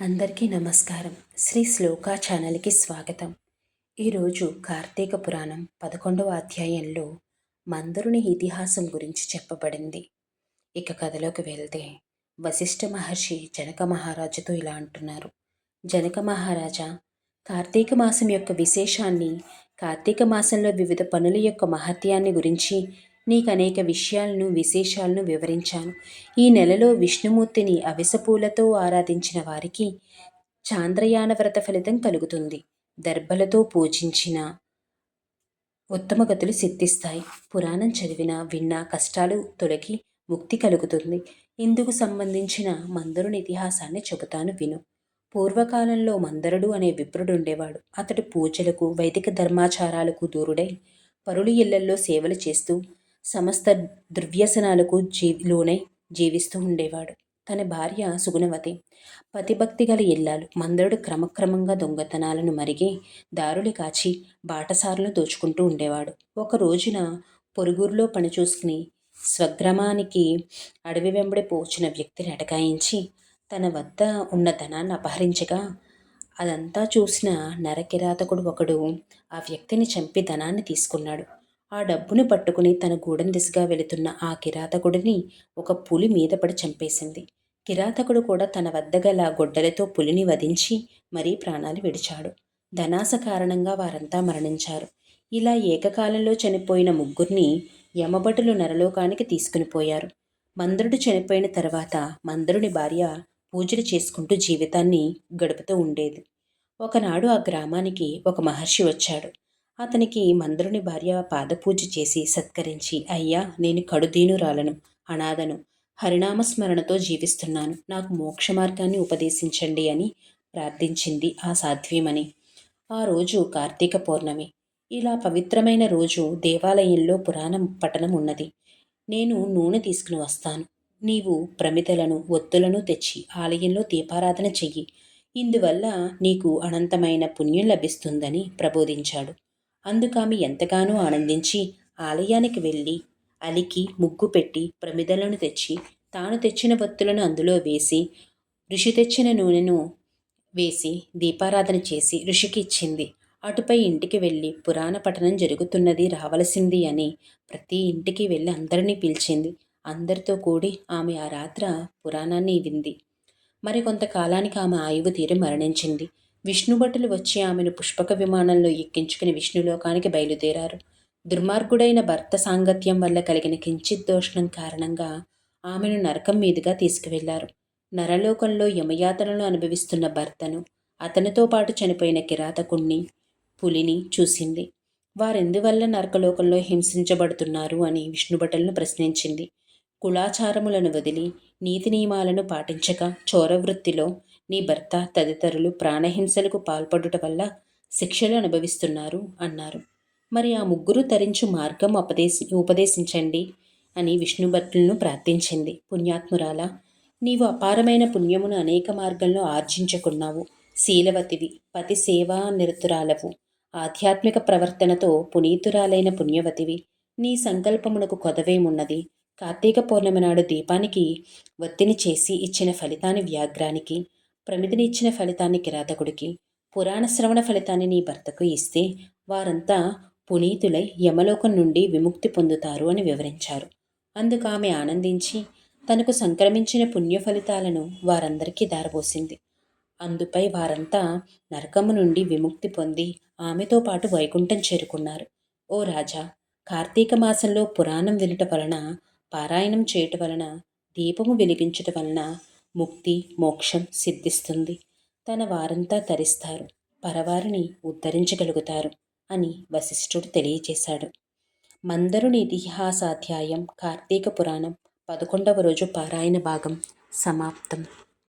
అందరికీ నమస్కారం. శ్రీ శ్లోక ఛానల్కి స్వాగతం. ఈరోజు కార్తీక పురాణం పదకొండవ అధ్యాయంలో మందరుని ఇతిహాసం గురించి చెప్పబడింది. ఇక కథలోకి వెళ్తే వశిష్ఠ మహర్షి జనక మహారాజుతో ఇలా అంటున్నారు. జనక మహారాజా కార్తీక మాసం యొక్క విశేషాన్ని కార్తీక మాసంలో వివిధ పనుల యొక్క మహత్యాన్ని గురించి నీకు అనేక విషయాలను విశేషాలను వివరించాను. ఈ నెలలో విష్ణుమూర్తిని అవిసపూలతో ఆరాధించిన వారికి చాంద్రయాన వ్రత ఫలితం కలుగుతుంది. దర్భలతో పూజించిన ఉత్తమగతులు సిద్ధిస్తాయి. పురాణం చదివిన విన్న కష్టాలు తొలగి ముక్తి కలుగుతుంది. ఇందుకు సంబంధించిన మందరుని ఇతిహాసాన్ని చెబుతాను విను. పూర్వకాలంలో మందరుడు అనే విప్రుడు ఉండేవాడు. అతడు పూజలకు వైదిక ధర్మాచారాలకు దూరుడై పరులు ఇళ్ళల్లో సేవలు చేస్తూ సమస్త దుర్వ్యసనాలకు జీ లోనై జీవిస్తూ ఉండేవాడు. తన భార్య సుగుణవతి. పతిభక్తి గల ఇల్లాలు మందరుడు క్రమక్రమంగా దొంగతనాలను మరిగి దారులు కాచి బాటసారులు దోచుకుంటూ ఉండేవాడు. ఒక రోజున పొరుగురులో పని చూసుకుని స్వగ్రామానికి అడవి వెంబడి పోచిన వ్యక్తిని అటకాయించి తన వద్ద ఉన్న ధనాన్ని అపహరించగా అదంతా చూసిన నరకిరాతకుడు ఒకడు ఆ వ్యక్తిని చంపి ధనాన్ని తీసుకున్నాడు. ఆ డబ్బును పట్టుకుని తన గూడెం దిశగా వెళుతున్న ఆ కిరాతకుడిని ఒక పులి మీద పడి చంపేసింది. కిరాతకుడు కూడా తన వద్ద గల గొడ్డలతో పులిని వధించి మరీ ప్రాణాలు విడిచాడు. ధనాస కారణంగా వారంతా మరణించారు. ఇలా ఏకకాలంలో చనిపోయిన ముగ్గురిని యమభటులు నరలోకానికి తీసుకుని పోయారు. మందరుడు చనిపోయిన తర్వాత మందరుని భార్య పూజలు చేసుకుంటూ జీవితాన్ని గడుపుతూ ఉండేది. ఒకనాడు ఆ గ్రామానికి ఒక మహర్షి వచ్చాడు. అతనికి మందరుని భార్య పాదపూజ చేసి సత్కరించి అయ్యా నేను కడుదీనురాలను అనాథను. హరినామస్మరణతో జీవిస్తున్నాను. నాకు మోక్ష మార్గాన్ని ఉపదేశించండి అని ప్రార్థించింది ఆ సాధ్వీమని ఆ రోజు కార్తీక పౌర్ణమి. ఇలా పవిత్రమైన రోజు దేవాలయంలో పురాణం పఠనం ఉన్నది. నేను నూనె తీసుకుని వస్తాను. నీవు ప్రమితలను ఒత్తులను తెచ్చి ఆలయంలో దీపారాధన చెయ్యి. ఇందువల్ల నీకు అనంతమైన పుణ్యం లభిస్తుందని ప్రబోధించాడు. అందుకామె ఎంతగానో ఆనందించి ఆలయానికి వెళ్ళి అలికి ముగ్గు పెట్టి ప్రమిదలను తెచ్చి తాను తెచ్చిన వత్తులను అందులో వేసి ఋషి తెచ్చిన నూనెను వేసి దీపారాధన చేసి ఋషికి ఇచ్చింది. అటుపై ఇంటికి వెళ్ళి పురాణ పఠనం జరుగుతున్నది రావలసింది అని ప్రతి ఇంటికి వెళ్ళి అందరినీ పిలిచింది. అందరితో కూడి ఆమె ఆ రాత్ర పురాణాన్ని వింది. మరి కొంతకాలానికి ఆమె ఆయువు తీరి మరణించింది. విష్ణుభటులు వచ్చి ఆమెను పుష్పక విమానంలో ఎక్కించుకుని విష్ణులోకానికి బయలుదేరారు. దుర్మార్గుడైన భర్త సాంగత్యం వల్ల కలిగిన కించిత్ దోషణం కారణంగా ఆమెను నరకం మీదుగా తీసుకువెళ్ళారు. నరలోకంలో యమయాతనలు అనుభవిస్తున్న భర్తను అతనితో పాటు చనిపోయిన కిరాతకుణ్ణి పులిని చూసింది. వారెందువల్ల నరకలోకంలో హింసించబడుతున్నారు అని విష్ణుభటులను ప్రశ్నించింది. కులాచారములను వదిలి నీతి నియమాలను పాటించక చోరవృత్తిలో నీ భర్త తదితరులు ప్రాణహింసలకు పాల్పడుట వల్ల శిక్షలు అనుభవిస్తున్నారు అన్నారు. మరి ఆ ముగ్గురు తరించు మార్గం ఉపదేశి ఉపదేశించండి అని విష్ణుభట్టులను ప్రార్థించింది. పుణ్యాత్మురాల నీవు అపారమైన పుణ్యమును అనేక మార్గంలో ఆర్జించుకున్నావు. శీలవతివి పతి సేవా నిరతురాలవు. ఆధ్యాత్మిక ప్రవర్తనతో పునీతురాలైన పుణ్యవతివి నీ సంకల్పమునకు కొదవేమున్నది? కార్తీక పౌర్ణమి నాడు దీపానికి ఒత్తిని చేసి ఇచ్చిన ఫలితాన్ని వ్యాఘ్రానికి ప్రమిదిని ఇచ్చిన ఫలితాన్ని కిరాతకుడికి పురాణ శ్రవణ ఫలితాన్ని నీ భర్తకు ఇస్తే వారంతా పునీతులై యమలోకం నుండి విముక్తి పొందుతారు అని వివరించారు. అందుకు ఆమె ఆనందించి తనకు సంక్రమించిన పుణ్య ఫలితాలను వారందరికీ దారబోసింది అందుపై వారంతా నరకము నుండి విముక్తి పొంది ఆమెతో పాటు వైకుంఠం చేరుకున్నారు. ఓ రాజా కార్తీక మాసంలో పురాణం వినుట వలన పారాయణం చేయటం వలన దీపము వెలిగించటం వలన ముక్తి మోక్షం సిద్ధిస్తుంది. తన వారంతా తరిస్తారు. పరవారిని ఉద్ధరించగలుగుతారు అని వశిష్ఠుడు తెలియజేశాడు మందరుని ఇతిహాసాధ్యాయం కార్తీక పురాణం పదకొండవ రోజు పారాయణ భాగం సమాప్తం.